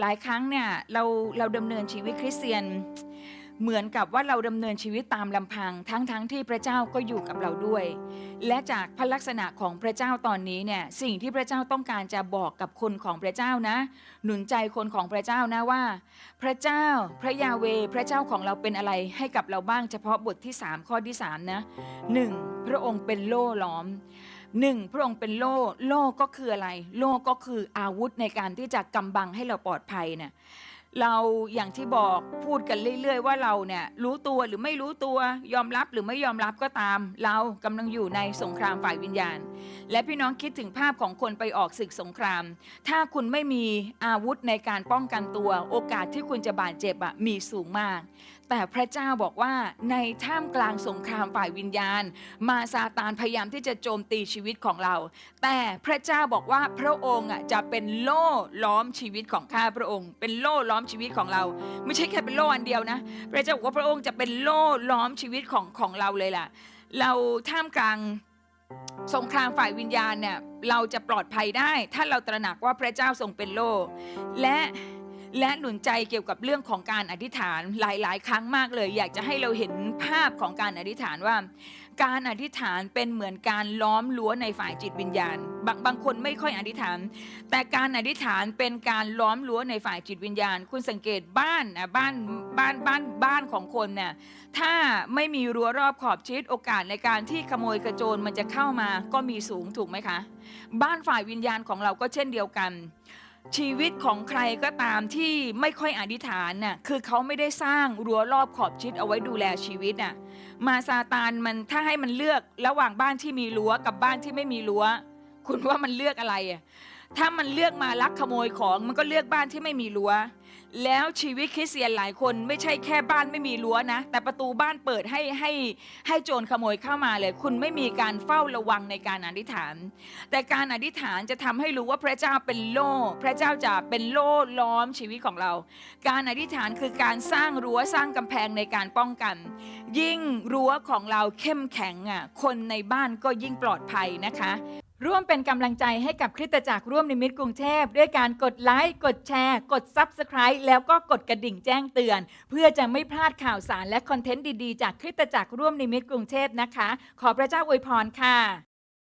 หลายครั้งเนี่ยเราเราดำเนินชีวิตคริสเตียน เหมือนกับว่าเราดำเนินชีวิตตามลำพัง ทั้งๆทที่พระเจ้าก็อยู่กับเราด้วย และจากพระลักษณะของพระเจ้าตอนนี้เนี่ยสิ่งที่พระเจ้าต้องการจะบอกกับคนของพระเจ้านะ หนุนใจคนของพระเจ้านะว่า พระเจ้าพระยาเวพระเจ้าของเราเป็นอะไรให้กับเราบ้างเฉพาะบทที่ 3 ข้อที่3นะหนึ่งพระองค์เป็นโล่ล้อม หนึ่งพระองค์เป็นโล่โล่ก็คืออะไร โล่ก็คืออาวุธในการที่จะกำบังให้เราปลอดภัยเนี่ย เราอย่างที่บอกพูดกันเรื่อย ๆ ว่าเราเนี่ยรู้ตัวหรือไม่รู้ตัวยอมรับหรือไม่ยอมรับก็ตาม เรากำลังอยู่ในสงครามฝ่ายวิญญาณ และพี่น้องคิดถึงภาพของคนไปออกศึกสงคราม ถ้าคุณไม่มีอาวุธในการป้องกันตัว โอกาสที่คุณจะบาดเจ็บอะมีสูงมาก แต่พระเจ้าบอกว่าในท่ามกลางสงครามฝ่ายวิญญาณ มาซาตานพยายามที่จะโจมตีชีวิตของเรา แต่พระเจ้าบอกว่าพระองค์อะจะเป็นโล่ล้อมชีวิตของข้าพระองค์ เป็นโล่ล้อมชีวิตของเรา ไม่ใช่แค่เป็นโล่อันเดียวนะ พระเจ้าบอกว่าพระองค์จะเป็นโล่ล้อมชีวิตของของเราเลยล่ะ เราท่ามกลางสงครามฝ่ายวิญญาณเนี่ยเราจะปลอดภัยได้ ถ้าเราตระหนักว่าพระเจ้าทรงเป็นโล่และ และหนุนใจเกี่ยวกับเรื่องของการอธิษฐานหลาย ๆ ครั้งมากเลย อยากจะให้เราเห็นภาพของการอธิษฐานว่า การอธิษฐานเป็นเหมือนการล้อมรั้วในฝ่ายจิตวิญญาณ บางบางคนไม่ค่อยอธิษฐาน แต่การอธิษฐานเป็นการล้อมรั้วในฝ่ายจิตวิญญาณ คุณสังเกตบ้านนะบ้านบ้านบ้านบ้านของคนเนี่ยถ้าไม่มีรั้วรอบขอบชิดโอกาสในการที่ขโมยกระโจนมันจะเข้ามาก็มีสูงถูกไหมคะ บ้านฝ่ายวิญญาณของเราก็เช่นเดียวกัน ชีวิตของใครก็ตามที่ไม่ค่อยอธิษฐานน่ะคือเขาไม่ได้สร้างรั้วรอบขอบชิดเอาไว้ดูแลชีวิตน่ะมาซาตานมันถ้าให้มันเลือกระหว่างบ้านที่มีรั้วกับบ้านที่ไม่มีรั้ว คุณว่ามันเลือกอะไรอะ ถ้ามันเลือกมาลักขโมยของมันก็เลือกบ้านที่ไม่มีรั้ว แล้วชีวิตคริสเตียนหลายคนไม่ใช่แค่บ้านไม่มีรั้วนะ แต่ประตูบ้านเปิดให้ให้ให้โจรขโมยเข้ามาเลย คุณไม่มีการเฝ้าระวังในการอธิษฐาน แต่การอธิษฐานจะทำให้รู้ว่าพระเจ้าเป็นโล่ พระเจ้าจะเป็นโล่ล้อมชีวิตของเรา การอธิษฐานคือการสร้างรั้วสร้างกำแพงในการป้องกัน ยิ่งรั้วของเราเข้มแข็งอะคนในบ้านก็ยิ่งปลอดภัยนะคะ ร่วมเป็นกำลังใจให้กับคริสตจักรร่วมนิมิตกรุงเทพ ด้วยการกดไลค์ กดแชร์ กด Subscribe แล้วก็กดกระดิ่งแจ้งเตือน เพื่อจะไม่พลาดข่าวสารและคอนเทนต์ดีๆ จากคริสตจักรร่วมนิมิตกรุงเทพนะคะ ขอพระเจ้าอวยพรค่ะ